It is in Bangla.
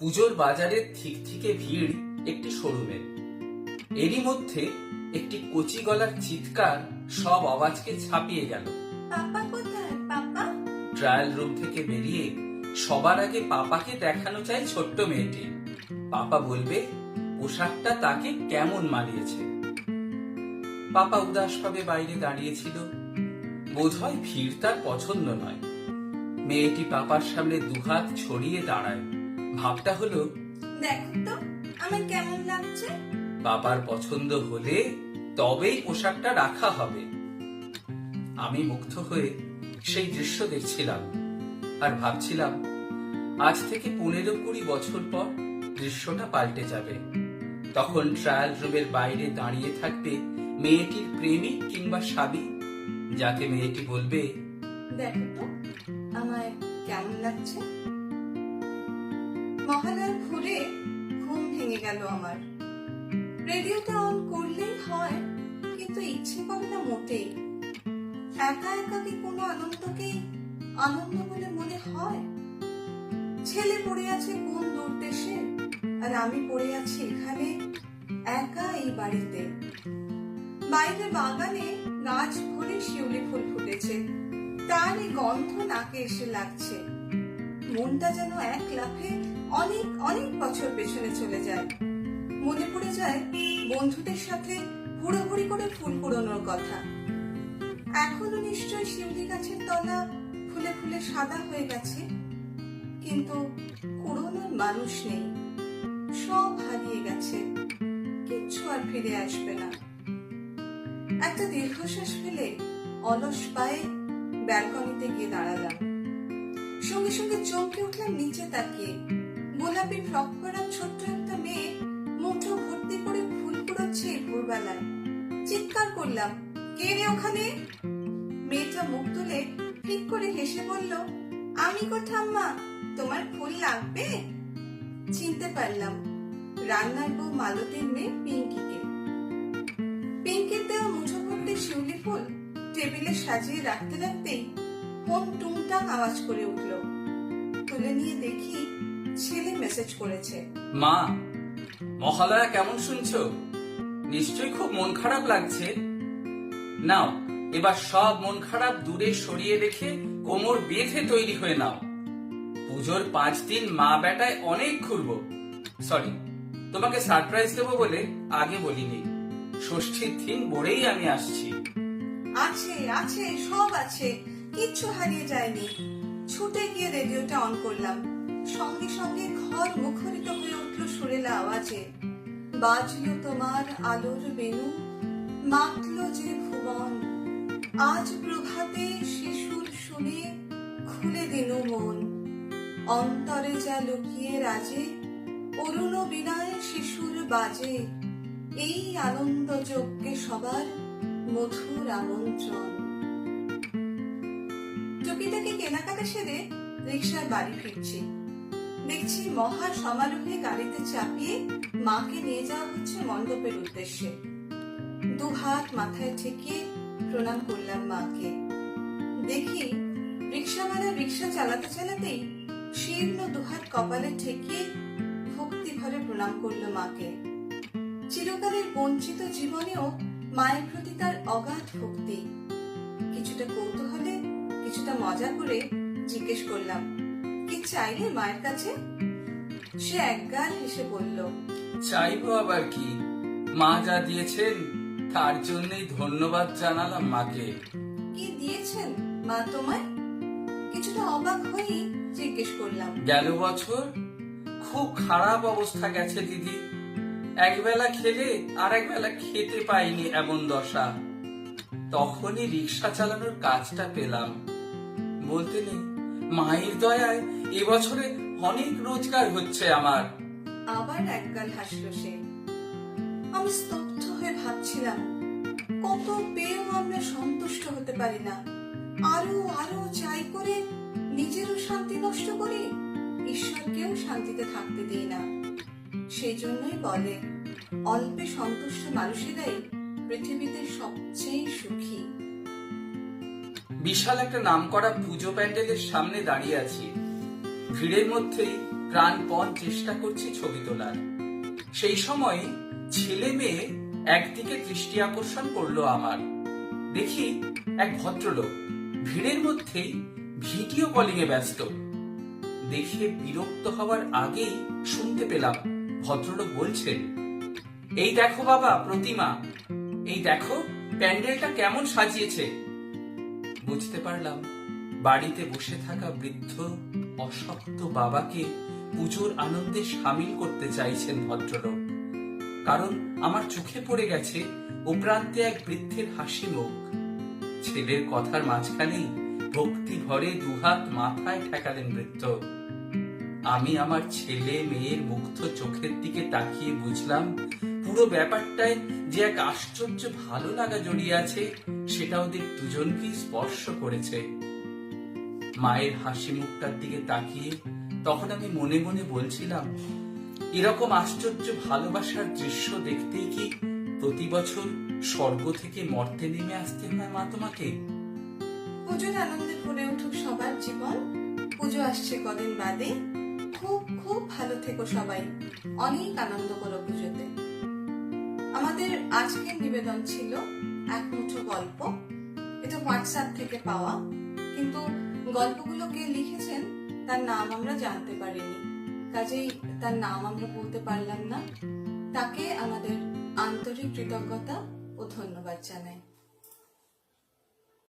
পুজোর বাজারের ঠিক থেকে ভিড় একটি শোরুমের এরই মধ্যে একটি কচি গলার চিৎকার সব আওয়াজকে ছাপিয়ে গেল। পাপা কোথায়? পাপা? ট্রায়াল রুম থেকে বেরিয়ে সবার আগে পাপাকে দেখানো চাই ছোট্ট মেয়েটি। পাপা বলবে পোশাকটা তাকে কেমন মানিয়েছে? পাপা উদাসভাবে বাইরে দাঁড়িয়েছিল। বোধহয় ভিড় তার পছন্দ নয়। মেয়েটি পাপার সামনে দুহাত ছড়িয়ে দাঁড়ায়। ভাবটা হলো দেখো তো আমার কেমন লাগছে? বাবার পছন্দ হলে তবেই পোশাকটা রাখা হবে। আমি মুগ্ধ হয়ে সেই দৃশ্য দেখছিলাম আর ভাবছিলাম আজ থেকে পনেরো কুড়ি বছর পর দৃশ্যটা পাল্টে যাবে। তখন ট্রায়াল রুমের বাইরে দাঁড়িয়ে থাকবে মেয়েটির প্রেমিক কিংবা স্বামী যাকে মেয়েটি বলবে দেখো তো আমায় কেমন লাগছে? মহালয়ার ভোরে ঘুম ভেঙে গেল আমার। রেডিওটা অন করলেই হয়, কিন্তু ইচ্ছে করে না মোটেই। একা একা কি কোনো আনন্দকেই আনন্দ বলে মনে হয়? ছেলে পড়ে আছে কোন দূর দেশে আর আমি পড়ে আছি এখানে একা এই বাড়িতে। বাইরে বাগানে গাছ ভরে শিউলি ফুল ফুটেছে। তার এই গন্ধ নাকে এসে লাগছে। মনটা যেন এক লাফে অনেক অনেক বছর পেছনে চলে যায়। মনে পড়ে যায় বন্ধুদের সাথে হুড়োহুড়ি করে ফুল কুড়োনোর কথা। এখনও নিশ্চয় শিউলি গাছের তলা ফুলে ফুলে সাদা হয়ে গেছে। কিন্তু কুড়োনোর মানুষ নেই। সব হারিয়ে গেছে। কিচ্ছু আর ফিরে আসবে না। একটা দীর্ঘশ্বাস ফেলে অলস পায়ে ব্যালকনিতে গিয়ে দাঁড়ালাম। সঙ্গে সঙ্গে চমকে উঠলাম নিচে তাকিয়ে। গোলাপি ফ্রক পরা ছোট্ট একটা মেয়ে মুঠো ভর্তি করে ফুল কুড়োচ্ছে ভোরবেলায়। চিৎকার করলাম, কে রে ওখানে? মেয়েটা মুখ তুলে ঠিক করে হেসে বলল, আমি গো ঠাম্মা, তোমার ফুল লাগবে? চিনতে পারলাম, রান্নার বউ মালতীর মেয়ে পিঙ্কিকে। পিঙ্কির দেওয়া মুঠো ভর্তি শিউলি ফুল টেবিলে সাজিয়ে রাখতে রাখতেই ফোন টুংটাং আওয়াজ করে উঠল। তুলে নিয়ে দেখি ছেলে মেসেজ করেছে। মা মহালয়া কেমন শুনছো? নিশ্চয়ই খুব মন খারাপ লাগছে। নাও এবার সব মন খারাপ দূরে সরিয়ে রেখে কোমর বেঁধে তৈরি হয়ে নাও। পুজোর পাঁচ দিন মা বেটায় অনেক ঘুরবো। সরি তোমাকে সারপ্রাইজ দেবো বলে আগে বলিনি। ষষ্ঠীর দিন বলেই আমি আসছি। আছে আছে সব আছে। কিচ্ছু হারিয়ে যায়নি। ছুটে গিয়ে রেডিওটা অন করলাম। সঙ্গে সঙ্গে ঘর মুখরিত হয়ে উঠল সুরেলা আওয়াজে। বাজলো তোমার আলোর বেনু মাতলো যে ভুবন। আজ প্রভাতে শিশুর শুনে খুলে দিন মন। অন্তরে যা লুকিয়ে রাজে, অরুণ বিনায় শিশুর বাজে। এই আনন্দ যজ্ঞে সবার মধুর আমন্ত্রণ। টুকিটাকি কেনাকাটা সেরে রিক্সার বাড়ি ফিরছি। দেখছি মহা সমারোহে গাড়িতে চাপিয়ে মাকে নিয়ে যাওয়া হচ্ছে মণ্ডপের উদ্দেশ্যে। দু হাত মাথায় ঠেকিয়ে প্রণাম করলাম মাকে। দেখি রিক্সাওয়ালা রিক্সা চালাতে চালাতেই শীর্ণ দুহাত কপালে ঠেকিয়ে ভক্তি ভরে প্রণাম করল মাকে। চিরকালের বঞ্চিত জীবনেও মায়ের প্রতি তার অগাধ ভক্তি। কিছুটা কৌতূহলে কিছুটা মজা করে জিজ্ঞেস করলাম কি চাইলে মায়ের কাছে? সে একগাল হেসে বলল চাইব আবার কি? মা যা দিয়েছেন তার জন্যই ধন্যবাদ জানালাম মাকে। কি দিয়েছেন মা তোমায়? কিছুটা অবাক হয়েই জিজ্ঞেস করলাম গেল বছর খুব খারাপ অবস্থা গেছে দিদি। একবেলা খেলে আর একবেলা খেতে পাইনি এমন দশা। তখনই রিক্সা চালানোর কাজটা পেলাম। বলতে নেই। মায়ের দয়ায় এবছরে অনেক রোজগার হচ্ছে আমার। আবার একগাল হাসলো সে। আমি স্তব্ধ হয়ে ভাবছিলাম, কত পেয়েও আমরা সন্তুষ্ট হতে পারি না। আরও আরও চাই করে নিজেরও শান্তি নষ্ট করি ঈশ্বরকেও শান্তিতে থাকতে দিই না। সেই জন্যই বলে, অল্পে সন্তুষ্ট মানুষেরাই পৃথিবীতে সবচেয়ে সুখী। বিশাল একটা নামকরা পুজো প্যান্ডেলের সামনে দাঁড়িয়ে আছি। ভিড়ের মধ্যেই প্রাণপণ চেষ্টা করছি ছবি তোলার। সেই সময় ছেলে মেয়ে একদিকে দৃষ্টি আকর্ষণ করল আমার। দেখি এক ভদ্রলোক ভিড়ের মধ্যেই ভিডিও কলিং এ ব্যস্ত। দেখে বিরক্ত হওয়ার আগেই শুনতে পেলাম ভদ্রলোক বলছেন, এই দেখো বাবা, প্রতিমা। এই দেখো, প্যান্ডেলটা কেমন সাজিয়েছে। বুঝতে পারলাম, বাড়িতে বসে থাকা বৃদ্ধ অশক্ত বাবাকে পুজোর আনন্দে সামিল করতে চাইছেন ভদ্রলোক। কারণ আমার চোখে পড়ে গেছে উপরান্তে এক বৃদ্ধের হাসি মুখ। ছেলের কথার মাঝখানেই ভক্তি ভরে দুহাত মাথায় ঠেকালেন বৃদ্ধ। আমি আমার ছেলে মেয়ের মুগ্ধ চোখের দিকে তাকিয়ে বুঝলাম পুরো ব্যাপারটায় যে এক আশ্চর্য ভালো লাগা জড়িয়ে আছে, সেটা ওদের দুজনকেই স্পর্শ করেছে। মায়ের হাসি মুখটার দিকে তাকিয়ে তখন আমি মনে মনে বলছিলাম, এরকম আশ্চর্য ভালোবাসার দৃশ্য দেখতেই কি প্রতি বছর স্বর্গ থেকে মর্তে নেমে আসতে হয় মা তোমাকে? পুজোর আনন্দে ভরে উঠুক সবার জীবন। পুজো আসছে কদিন বাদে। খুব খুব ভালো থেকো সবাই। অনেক আনন্দ করো পুজোতে। আমাদের আজকের নিবেদন ছিল এক মুঠো গল্প। এটা হোয়াটসঅ্যাপ থেকে পাওয়া। কিন্তু গল্পগুলোকে লিখেছেন তার নাম আমরা জানতে পারিনি। কাজেই তার নাম আমরা বলতে পারলাম না। তাকে আমাদের আন্তরিক কৃতজ্ঞতা ও ধন্যবাদ জানাই।